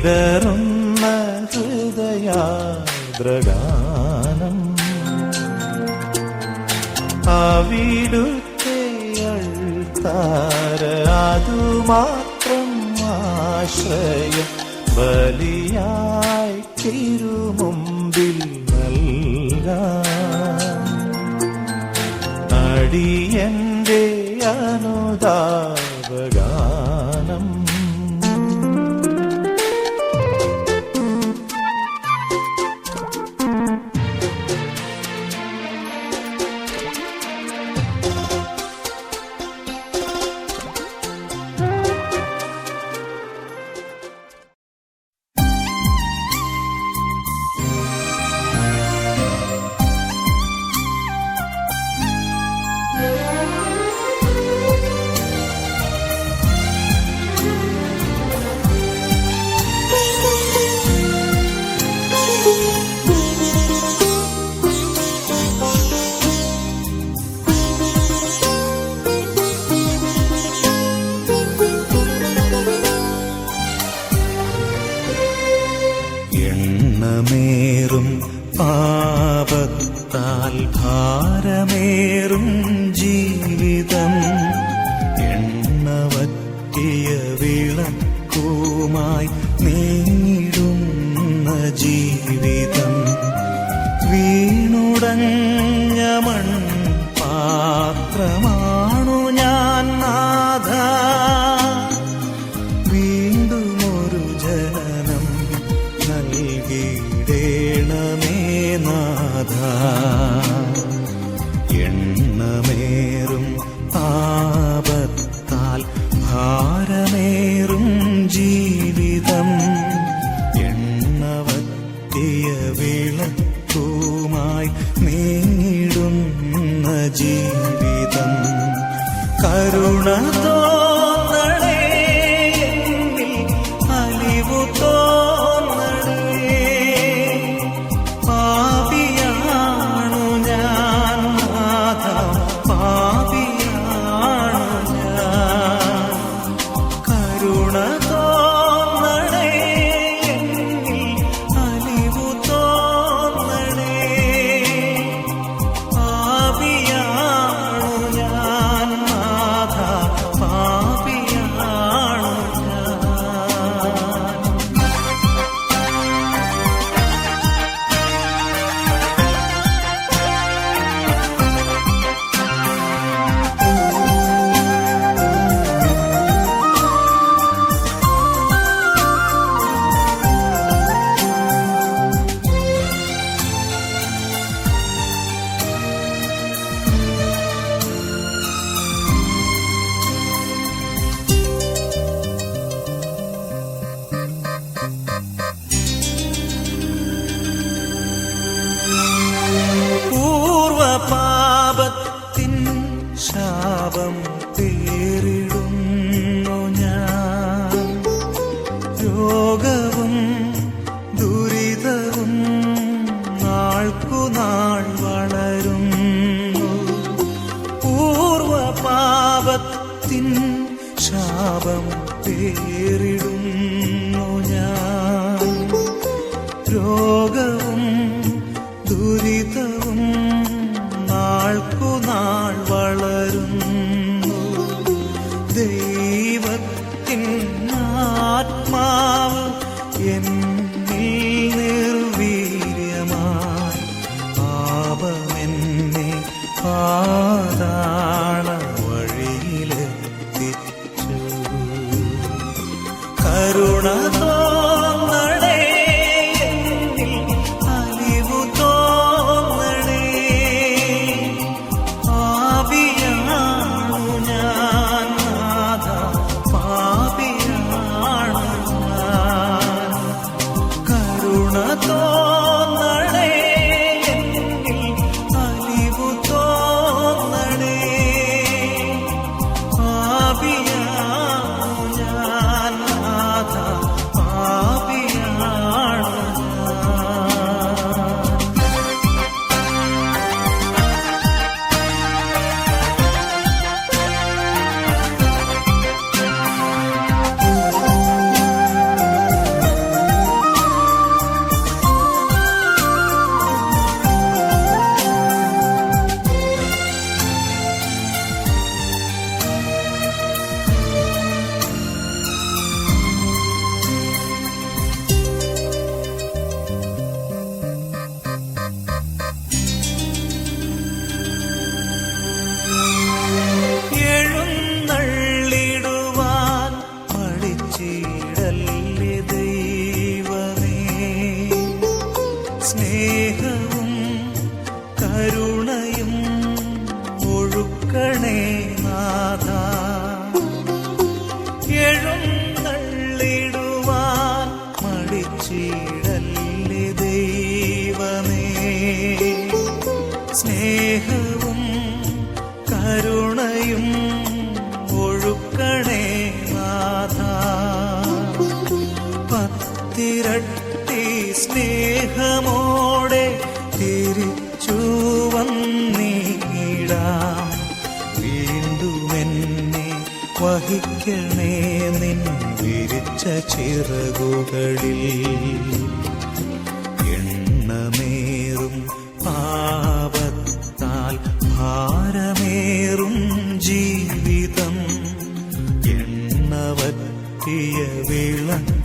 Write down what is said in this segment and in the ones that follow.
വിടറുന്ന ഹൃദയാദ്രഗാനം ആ വീടുത്തെ അൾത്താര അതു മാത്രം ആശ്രയം ബലിയായി തിരുമുമ്പിൽ നൽക. അടിയന്റെ അനുദാനം ജീവേ ஆத்மா ചിറകുകളിൽ എണ്ണമേറും പാപത്താൽ ഭാരമേറും ജീവിതം. എണ്ണവത്തിയ വിളക്കുമായി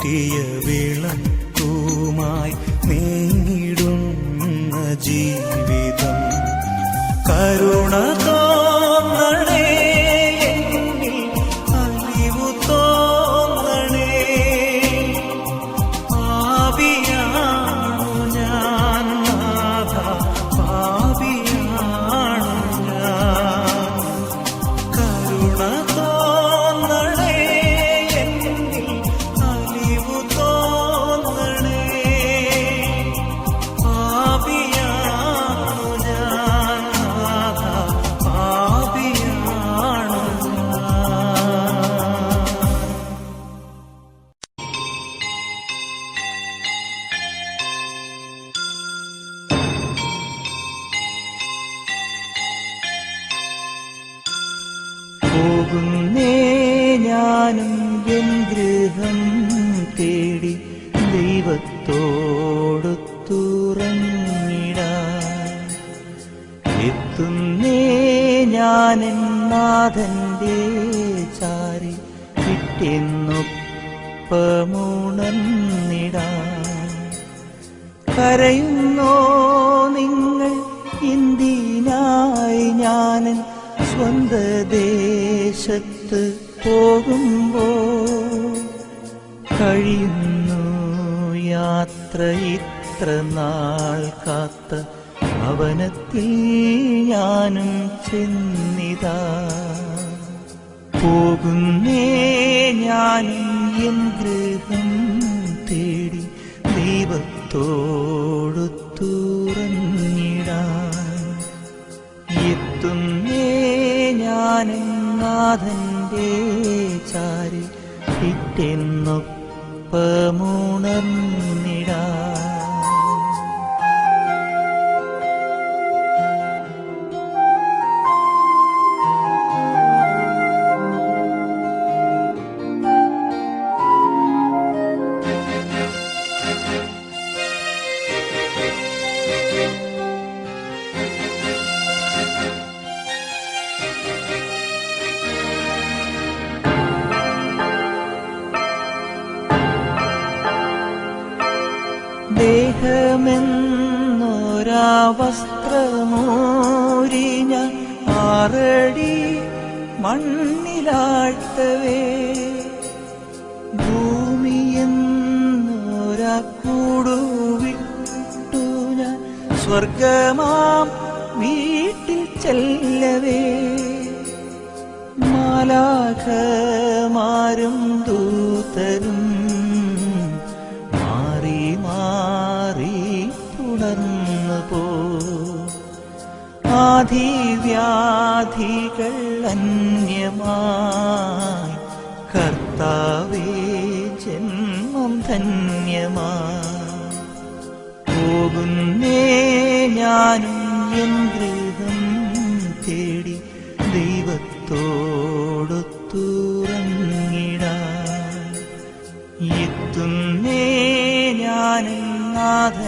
എണ്ണവറ്റിയ വിളക്കുമായി നീങ്ങിടുന്ന ജീവിതം നാഥന്റെ ചാരി കിട്ടിയെന്നൊപ്പമുണർന്നിടാൻ കരയുന്നോ നിങ്ങൾ ഇന്ദീനായി ഞാനൻ സ്വന്ത ദേശത്ത് പോകുമ്പോ? കഴിയുന്നു യാത്ര ഇത്ര നാൾ കാത്ത ഭവനത്തിൽ ഞാനും ചെന്നിതാ. പോകുന്നേ ഞാനും എൻ ഗൃഹം തേടി ദൈവത്തോടു തുറന്നിടാൻ. എത്തുന്നേ ഞാനും നാഥന്റെ ചാരി പിറ്റെന്നൊപ്പമുണർന്നിടാൻ ചെല്ലവേ മാലാഖമാരും ദൂതരും മാറി മാറി തുടർന്നു പോ ആധിവ്യാധികൾ അന്യമായി കർത്താവേ ജന്മം ധന്യമായി. പോകുന്നേ ഞാനും ഗൃഹം തേടി ദൈവത്തോടു തുറങ്ങിടാൻ എത്തുന്നേ ഞാനും നാഥന്റെ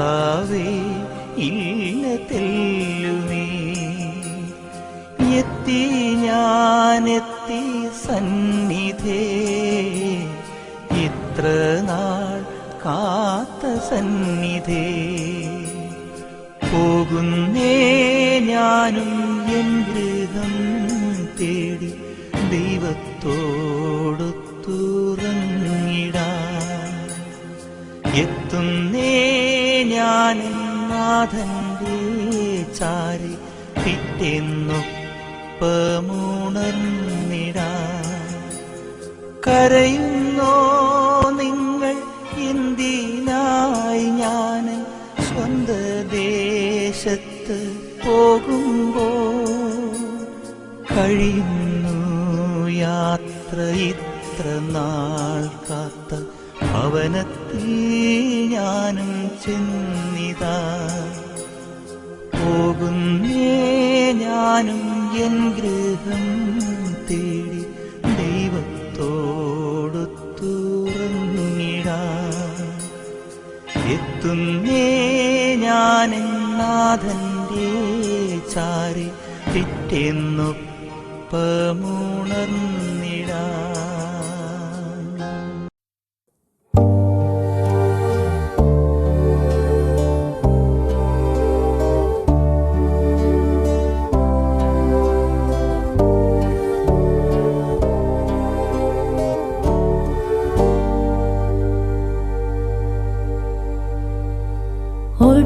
കർത്താവേ ഇല്ല തെല്ലുമേ എത്തി ഞാനെത്തി സന്നിധേ. ഇത്ര നാൾ കാത്ത സന്നിധേ. പോകുന്നേ ഞാനും എൻ ഗൃഹം തേടി ദൈവത്തോടൊത്തുറങ്ങിടാൻ എത്തുന്നേ ഞാൻ ചാരി പിറ്റെന്നൊപ്പമുണർന്നിടാൻ കരയുന്നോ നിങ്ങൾ എന്തിനായി ഞാൻ സ്വന്ത ദേശത്ത് പോകുമ്പോ? കഴിയുന്നു യാത്ര ഇത്ര നാൾ കാത്ത ഭവനത്തിൽ ഞാനും ചെന്നിതാ. പോകുന്നേ ഞാനും എൻ ഗൃഹം തേടി ദൈവത്തോടു ദൈവത്തോടൊത്തുറങ്ങിടാൻ എത്തുന്നേ ഞാൻ നാഥന്റെ ചാരി പിറ്റെന്നൊപ്പമുണർന്നിടാൻ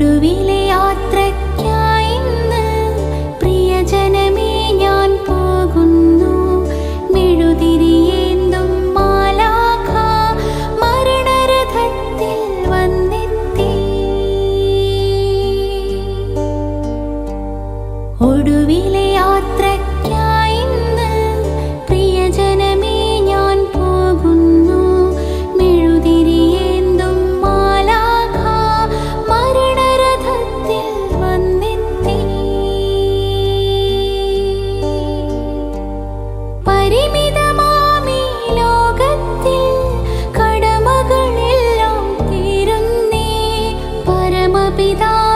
ഒടുവിലെ 比到。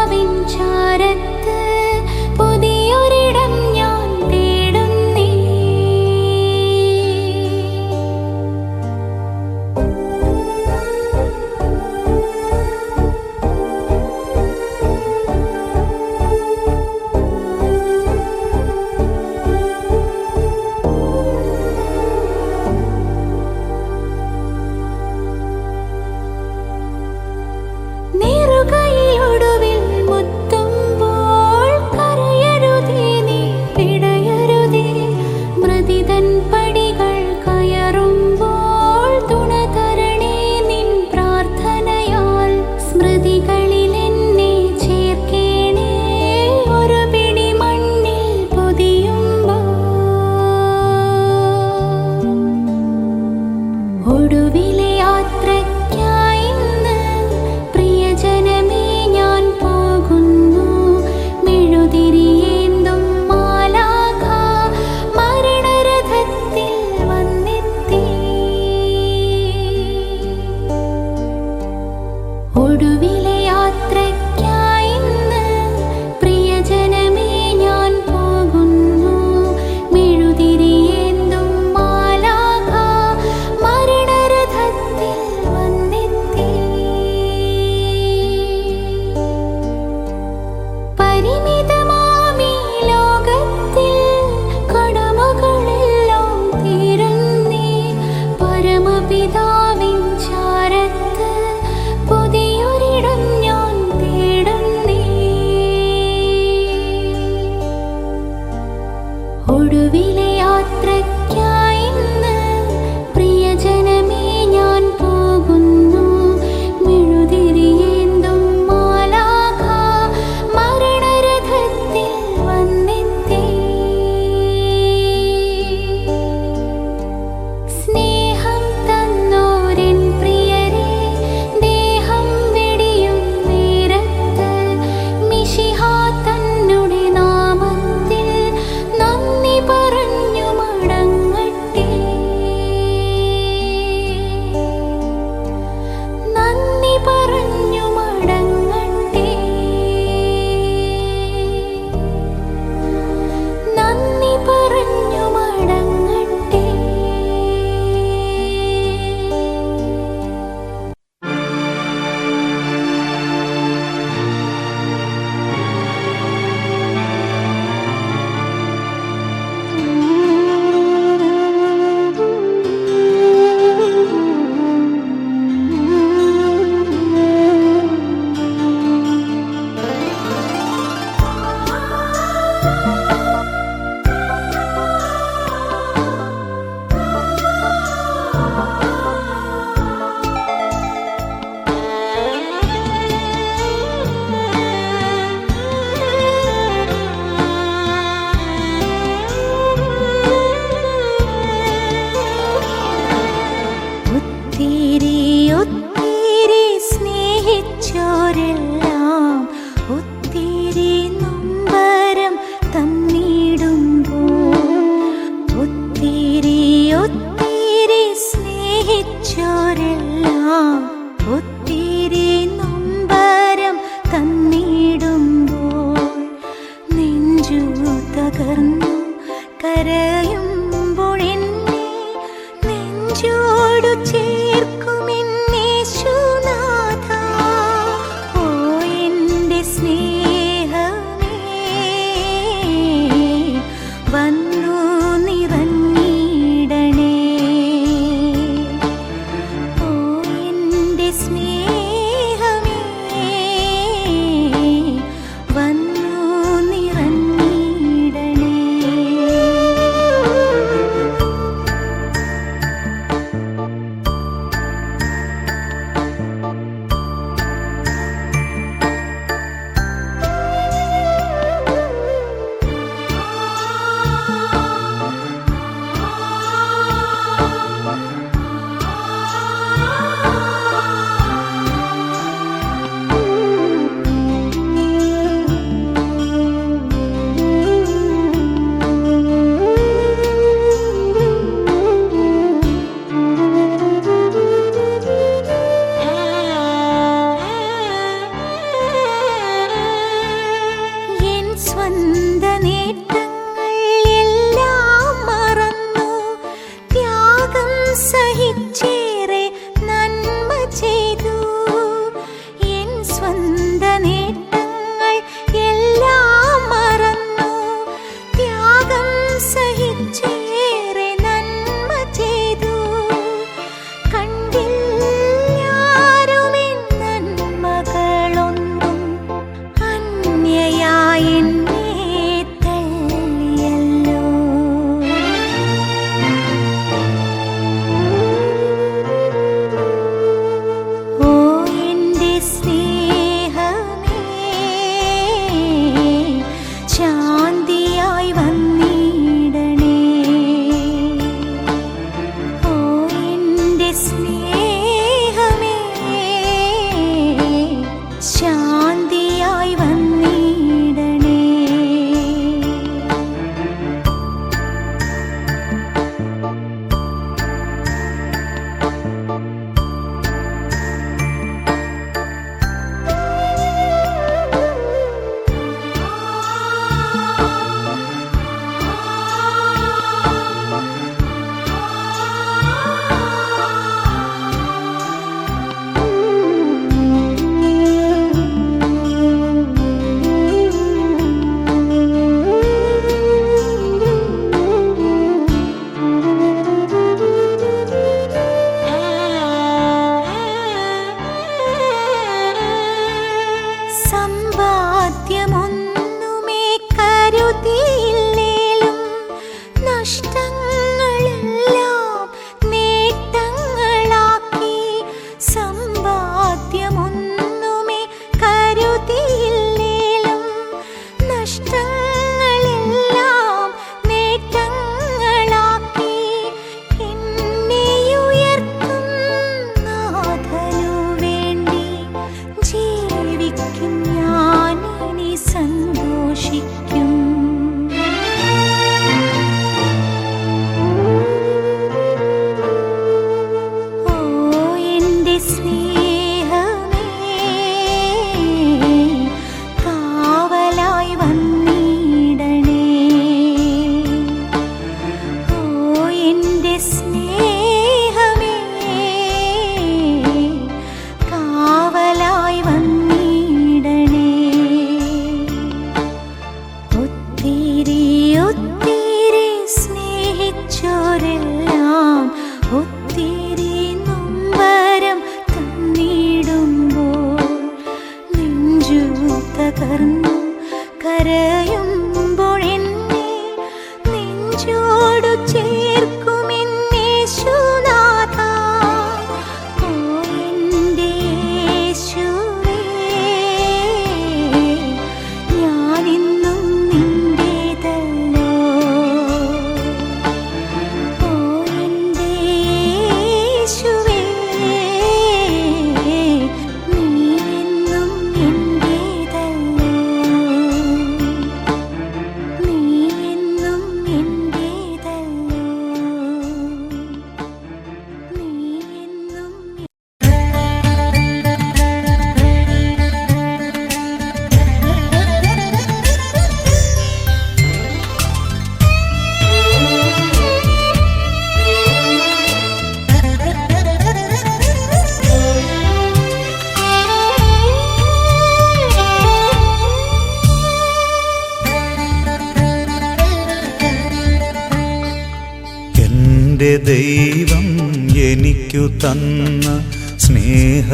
സ്നേഹിച്ചോരെല്ലാം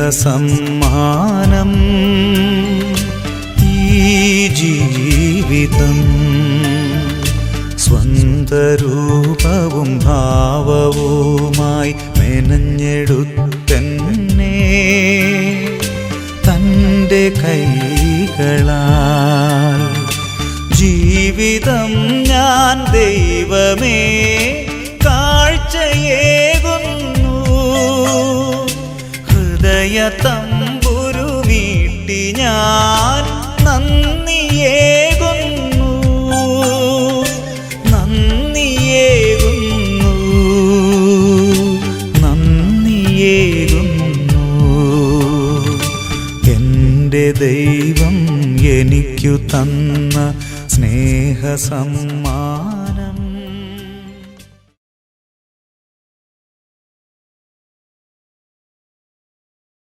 സ്നേഹസമ്മാനം ഈ ജീവിതം. സ്വന്തരൂപവും ഭാവവുമായി മെനഞ്ഞെടുത്തന്നെ തന്റെ കൈകളാൽ. ജീവിതം ഞാൻ ദൈവമേ ഹൃദയ തമ്പുരുമീട്ടി ഞാൻ നന്ദിയേകുന്നു. നന്ദിയേകുന്നു. നന്ദിയേകുന്നു. എന്റെ ദൈവം എനിക്കു തന്ന സ്നേഹസമ്മാ